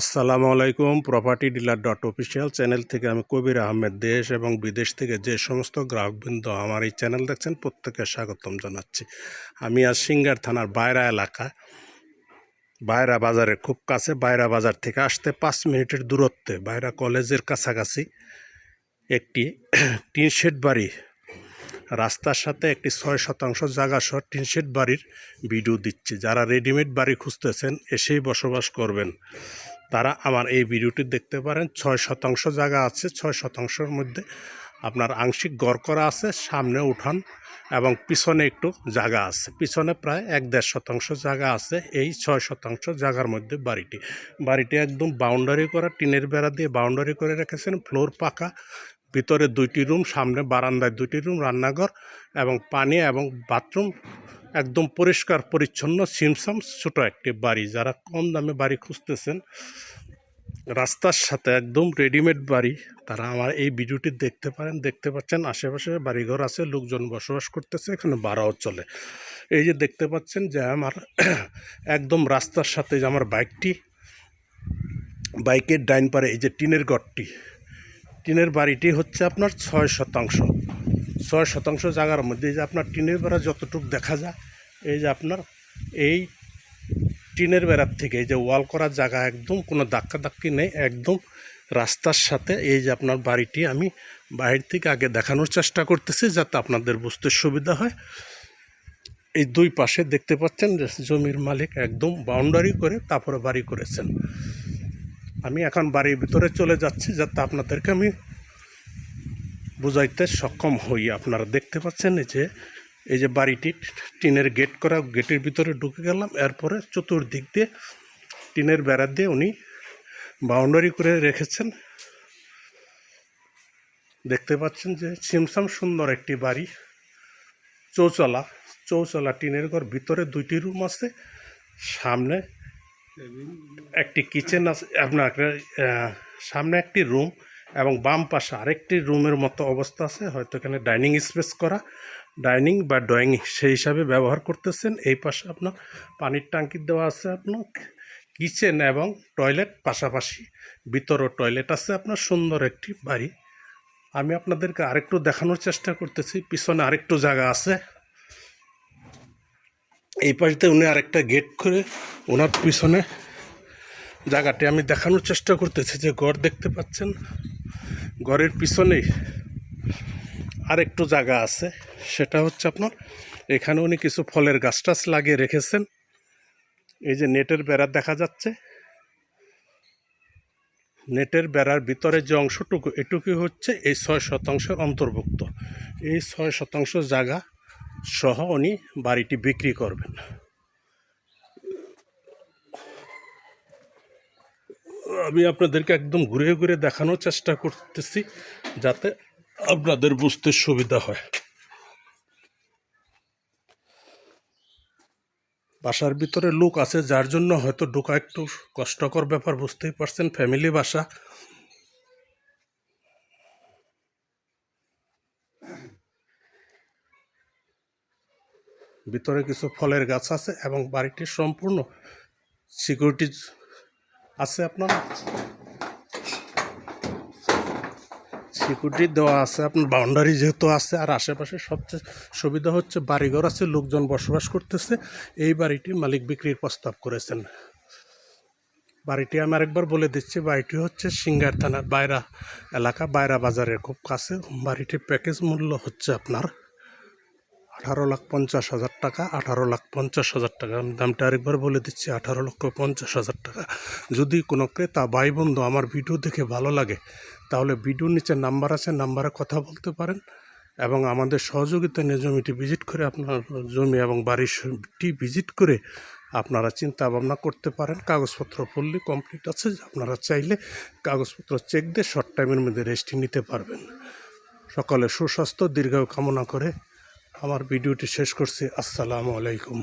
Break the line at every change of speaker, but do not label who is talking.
আসসালামু আলাইকুম property dealer dot official channel থেকে আমি কবির আহমেদ। দেশ এবং বিদেশ থেকে যে সমস্ত গ্রাহকবৃন্দ আমার এই চ্যানেল দেখছেন, প্রত্যেককে স্বাগতম জানাচ্ছি। আমি আজ সিঙ্গার থানার বাইরা এলাকা। বাইরা বাজারের খুব কাছে, বাইরা বাজার থেকে আসতে পাঁচ মিনিটের দূরত্বে বাইরা কলেজের কাছাকাছি একটি টিন শেড বাড়ি। রাস্তার সাথে একটি ছয় শতাংশ জায়গা সহ টিন শেড বাড়ির ভিডিও দিচ্ছি। যারা রেডিমেড বাড়ি খুঁজতেছেন, এসেই বসবাস করবেন। তারা আমার এই ভিডিওটি দেখতে পারেন। ছয় শতাংশ জায়গা আছে, ছয় শতাংশের মধ্যে আপনার আংশিক গড় করা আছে, সামনে উঠান এবং পিছনে একটু জায়গা আছে। পিছনে প্রায় এক দেড় শতাংশ জায়গা আছে, এই ছয় শতাংশ জায়গার মধ্যে বাড়িটি। বাড়িটি একদম বাউন্ডারি করা, টিনের বেড়া দিয়ে বাউন্ডারি করে রেখেছেন, ফ্লোর পাকা, ভিতরে দুইটি রুম, সামনে বারান্দায় দুইটি রুম, রান্নাঘর এবং পানি এবং বাথরুম। একদম পরিষ্কার, পরিচ্ছন্ন সিমসাম ছোটো একটি বাড়ি। যারা কম দামে বাড়ি খুঁজতেছেন, রাস্তার সাথে একদম রেডিমেড বাড়ি, তারা আমার এই ভিডিওটি দেখতে পারেন, দেখতে পাচ্ছেন আশেপাশে বাড়িঘর আছে, লোকজন বসবাস করতেছে, এখানে ভাড়াও চলে। এই যে দেখতে পাচ্ছেন যে আমার একদম রাস্তার সাথে যে আমার বাইকটি, বাইকের ডাইন পারে এই যে টিনের ঘরটি, টিনের বাড়িটি হচ্ছে আপনার ছয় শতাংশ। ছয় শতাংশ জায়গার মধ্যে যে আপনার টিনের বেড়া যতটুকু দেখা যায়, এই যে আপনার এই টিনের বেড়ার থেকে এই যে ওয়াল করার জায়গা একদম কোনো ধাক্কা ধাক্কি নেই, একদম রাস্তার সাথে এই যে আপনার বাড়িটি আমি বাইরে থেকে আগে দেখানোর চেষ্টা করতেছি যাতে আপনাদের বুঝতে সুবিধা হয়। এই দুই পাশে দেখতে পাচ্ছেন যে জমির মালিক একদম বাউন্ডারি করে তারপরে বাড়ি করেছেন। আমি এখন বাড়ির ভিতরে চলে যাচ্ছি যাতে আপনাদেরকে আমি বুঝাইতে সক্ষম হই। আপনারা দেখতে পাচ্ছেন যে, এই যে বাড়িটি টিনের গেট করা, গেটের ভিতরে ঢুকে গেলাম। এরপরে চতুর্দিক দিয়ে টিনের বেড়া দিয়ে উনি বাউন্ডারি করে রেখেছেন। দেখতে পাচ্ছেন যে সিমসাম সুন্দর একটি বাড়ি, চৌচলা চৌচলা টিনের ঘর, ভিতরে দুইটি রুম আছে, সামনে একটি কিচেন আছে, আপনার সামনে একটি রুম এবং বাম পাশে আরেকটি রুমের মতো অবস্থা আছে, হয়তো এখানে ডাইনিং স্পেস করা। ডাইনিং বা ড্রয়িং সেই হিসাবে ব্যবহার করতেছেন। এই পাশে আপনার পানির ট্যাঙ্কি দেওয়া আছে আপনার, কিচেন এবং টয়লেট পাশাপাশি ভিতরও টয়লেট আছে আপনার, সুন্দর একটি বাড়ি। আমি আপনাদেরকে আরেকটু দেখানোর চেষ্টা করতেছি, পিছনে আরেকটু জায়গা আছে। এই পাশে উনি আরেকটা গেট করে ওনার পিছনে জায়গাটি আমি দেখানোর চেষ্টা করতেছি, যে গড় দেখতে পাচ্ছেন। ঘরের পিছনেই আরেকটু জায়গা আছে, সেটা হচ্ছে আপনার, এখানে উনি কিছু ফলের গাছ টাছ লাগিয়ে রেখেছেন। এই যে নেটের বেড়া দেখা যাচ্ছে। নেটের বেড়ার ভিতরে যে অংশটুকু এটুকুই হচ্ছে এই ছয় শতাংশের অন্তর্ভুক্ত। এই ছয় শতাংশ জায়গা সহ উনি বাড়িটি বিক্রি করবেন। আমি আপনাদেরকে একদম ঘুরে ঘুরে দেখানোর চেষ্টা করতেছি যাতে আপনাদের বুঝতে সুবিধা হয়। বাসার ভিতরে লোক আছে, যার জন্য হয়তো ঢোকা একটু কষ্টকর ব্যাপার, বুঝতেই পারছেন, ফ্যামিলি বাসা। ভিতরে কিছু ফলের গাছ আছে এবং বাড়িটি সম্পূর্ণ সিকিউরিটি আছে আপনার? সিকিউরিটি দেওয়া আছে, আপনার বাউন্ডারি যেহেতু আছে, আর আশেপাশে সবচেয়ে সুবিধা হচ্ছে বাড়িঘর আছে, লোকজন বসবাস করতেছে। এই বাড়িটি মালিক বিক্রির প্রস্তাব করেছেন। বাড়িটি আমি আরেকবার বলে দিচ্ছি, বাড়িটি হচ্ছে সিঙ্গার থানার বাইরা এলাকা, বাইরা বাজারের খুব কাছে। বাড়িটির প্যাকেজ মূল্য হচ্ছে আপনার আঠারো লাখ পঞ্চাশ হাজার টাকা, আঠারো লাখ পঞ্চাশ হাজার টাকা। আমি দামটা আরেকবার বলে দিচ্ছি, আঠারো লক্ষ পঞ্চাশ হাজার টাকা। যদি কোনো ক্রেতা ভাই বন্ধু আমার ভিডিও দেখে ভালো লাগে, তাহলে ভিডিওর নিচে নাম্বার আছে, নাম্বারে কথা বলতে পারেন এবং আমাদের সহযোগিতা নিয়ে জমিটি ভিজিট করে আপনার জমি এবং বাড়িটি ভিজিট করে আপনারা চিন্তা ভাবনা করতে পারেন। কাগজপত্র ফুললি কমপ্লিট আছে, আপনারা চাইলে কাগজপত্র চেক দিয়ে শর্ট টাইমের মধ্যে রেস্টটি নিতে পারবেন। সকালে সুস্বাস্থ্য, দীর্ঘায়ু কামনা করে আমার ভিডিওটি শেষ করছি আসসালামু আলাইকুম।